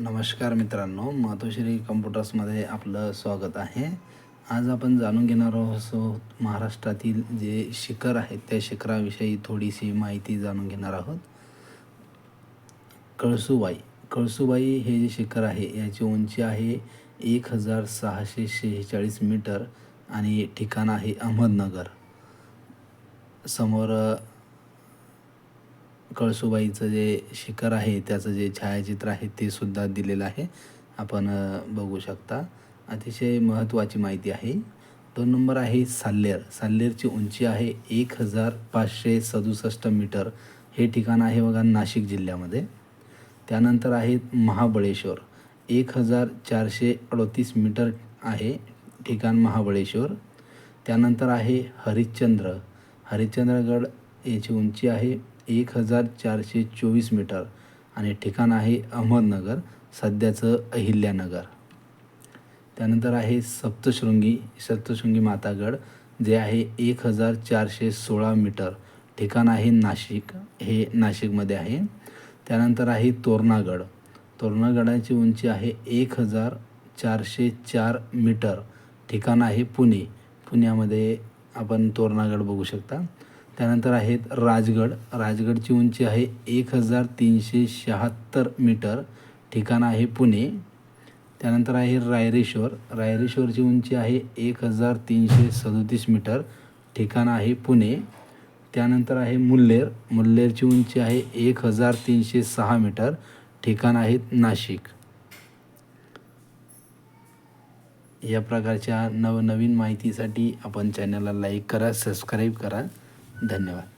नमस्कार मित्रांनो मातोश्री कम्प्युटर्समध्ये आपलं स्वागत आहे. आज आपण जाणून घेणार आहोत महाराष्ट्रातील जे शिखर आहेत त्या शिखराविषयी थोडीशी माहिती जाणून घेणार आहोत. कळसुबाई कळसुबाई हे जे शिखर आहे याची उंची आहे एक हजार सहाशे शेहेचाळीस मीटर आणि ठिकाण आहे अहमदनगर. समोर कळसुबाईचं जे शिखर आहे त्याचं जे छायाचित्र आहे ते सुद्धा दिलेलं आहे. आपण बघू शकता. अतिशय महत्त्वाची माहिती आहे. दोन नंबर आहे साल्लेर. साल्लेरची उंची आहे एक हजार पाचशे सदुसष्ट मीटर. हे ठिकाण आहे बघा नाशिक जिल्ह्यामध्ये. त्यानंतर आहे महाबळेश्वर. एक हजार चारशे अडतीस मीटर आहे ठिकाण महाबळेश्वर. त्यानंतर आहे हरिश्चंद्र. हरिश्चंद्रगड याची उंची आहे एक हजार चारशे चोवीस मीटर आणि ठिकाण आहे अहमदनगर सध्याचं अहिल्यानगर. त्यानंतर आहे सप्तशृंगी सप्तशृंगी मातागड जे आहे एक हजार चारशे सोळा मीटर. ठिकाण आहे नाशिक हे नाशिकमध्ये आहे. त्यानंतर आहे तोरणागड. तोरणागडाची उंची आहे एक हजार चारशे चार मीटर. ठिकाण आहे पुणे. पुण्यामध्ये आपण तोरणागड बघू शकता. त्यानंतर आहेत राजगड. राजगडची उंची आहे एक हजार तीनशे शहात्तर मीटर. ठिकाण आहे पुणे. त्यानंतर आहे रायरेश्वर. रायरेश्वरची उंची आहे एक हजार तीनशे सदोतीस मीटर. ठिकाण आहे पुणे. त्यानंतर आहे मुल्लेर. मुल्लेरची उंची आहे एक हजार तीनशे सहा मीटर. ठिकाण आहे नाशिक. या प्रकारच्या नवनवीन माहितीसाठी आपण चॅनलला लाईक करा सबस्क्राईब करा. धन्यवाद.